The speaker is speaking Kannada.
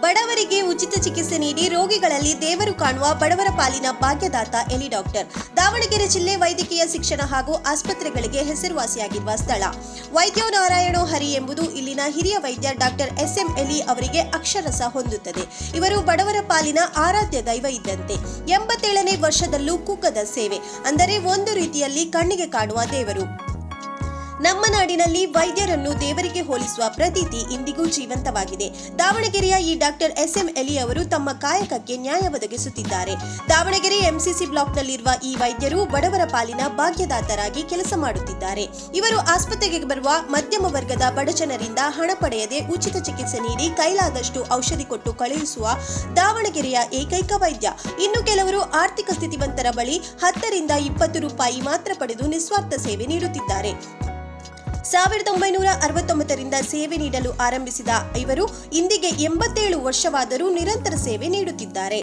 ಬಡವರಿಗೆ ಉಚಿತ ಚಿಕಿತ್ಸೆ ನೀಡಿ ರೋಗಿಗಳಲ್ಲಿ ದೇವರು ಕಾಣುವ ಬಡವರ ಪಾಲಿನ ಭಾಗ್ಯದಾತ ಎಲಿ ಡಾಕ್ಟರ್? ದಾವಣಗೆರೆ ಜಿಲ್ಲೆ ವೈದ್ಯಕೀಯ ಶಿಕ್ಷಣ ಹಾಗೂ ಆಸ್ಪತ್ರೆಗಳಿಗೆ ಹೆಸರುವಾಸಿಯಾಗಿರುವ ಸ್ಥಳ. ವೈದ್ಯೋ ನಾರಾಯಣೋ ಹರಿ ಎಂಬುದು ಇಲ್ಲಿನ ಹಿರಿಯ ವೈದ್ಯ ಡಾಕ್ಟರ್ ಎಸ್ ಎಂ ಎಲಿ ಅವರಿಗೆ ಅಕ್ಷರಸ ಹೊಂದುತ್ತದೆ. ಇವರು ಬಡವರ ಪಾಲಿನ ಆರಾಧ್ಯ ದೈವ ಇದ್ದಂತೆ. ಎಂಬತ್ತೇಳನೇ ವರ್ಷದಲ್ಲೂ ಕುಕ್ಕದ ಸೇವೆ. ಅಂದರೆ ಒಂದು ರೀತಿಯಲ್ಲಿ ಕಣ್ಣಿಗೆ ಕಾಣುವ ದೇವರು. ನಮ್ಮ ನಾಡಿನಲ್ಲಿ ವೈದ್ಯರನ್ನು ದೇವರಿಗೆ ಹೋಲಿಸುವ ಪ್ರತೀತಿ ಇಂದಿಗೂ ಜೀವಂತವಾಗಿದೆ. ದಾವಣಗೆರೆಯ ಈ ಡಾಕ್ಟರ್ ಎಸ್ ಎಂ ಎಲಿ ಅವರು ತಮ್ಮ ಕಾಯಕಕ್ಕೆ ನ್ಯಾಯ ಒದಗಿಸುತ್ತಿದ್ದಾರೆ. ದಾವಣಗೆರೆ ಎಂಸಿಸಿ ಬ್ಲಾಕ್ನಲ್ಲಿರುವ ಈ ವೈದ್ಯರು ಬಡವರ ಪಾಲಿನ ಭಾಗ್ಯದಾತರಾಗಿ ಕೆಲಸ ಮಾಡುತ್ತಿದ್ದಾರೆ. ಇವರು ಆಸ್ಪತ್ರೆಗೆ ಬರುವ ಮಧ್ಯಮ ವರ್ಗದ ಬಡಜನರಿಂದ ಹಣ ಪಡೆಯದೆ ಉಚಿತ ಚಿಕಿತ್ಸೆ ನೀಡಿ ಕೈಲಾದಷ್ಟು ಔಷಧಿ ಕೊಟ್ಟು ಕಳುಹಿಸುವ ದಾವಣಗೆರೆಯ ಏಕೈಕ ವೈದ್ಯ. ಇನ್ನು ಕೆಲವರು ಆರ್ಥಿಕ ಸ್ಥಿತಿವಂತರ ಬಳಿ ಹತ್ತರಿಂದ ಇಪ್ಪತ್ತು ರೂಪಾಯಿ ಮಾತ್ರ ಪಡೆದು ನಿಸ್ವಾರ್ಥ ಸೇವೆ ನೀಡುತ್ತಿದ್ದಾರೆ. ಸಾವಿರದ ಒಂಬೈನೂರ ಅರವತ್ತೊಂಬತ್ತರಿಂದ ಸೇವೆ ನೀಡಲು ಆರಂಭಿಸಿದ ಇವರು ಇಂದಿಗೆ ಎಂಬತ್ತೇಳು ವರ್ಷವಾದರೂ ನಿರಂತರ ಸೇವೆ ನೀಡುತ್ತಿದ್ದಾರೆ.